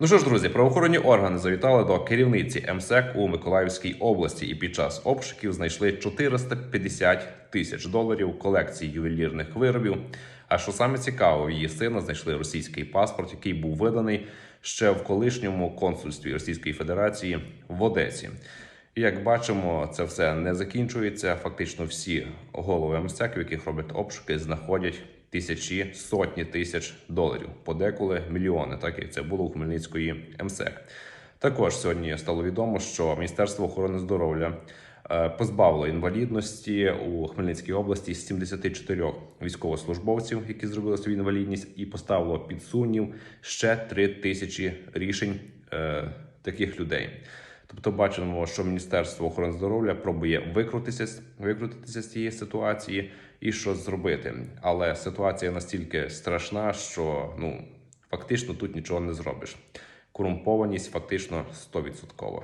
Ну що ж, друзі, правоохоронні органи завітали до керівниці МСЕК у Миколаївській області і під час обшуків знайшли 450 тисяч доларів колекції ювелірних виробів. А що саме цікаво, її сина знайшли російський паспорт, який був виданий ще в колишньому консульстві Російської Федерації в Одесі. Як бачимо, це все не закінчується. Фактично, всі голови МСЕК, в яких роблять обшуки, знаходять тисячі, сотні тисяч доларів, подеколи мільйони, так як це було у Хмельницької МСЕК. Також сьогодні стало відомо, що Міністерство охорони здоров'я е, позбавило інвалідності у Хмельницькій області 74 військовослужбовців, які зробили свою інвалідність, і поставило під сумнів ще 3 тисячі рішень е, таких людей. Тобто бачимо, що Міністерство охорони здоров'я пробує викрутитися, викрутитися з цієї ситуації і щось зробити. Але ситуація настільки страшна, що ну фактично тут нічого не зробиш. Корумпованість фактично 100%.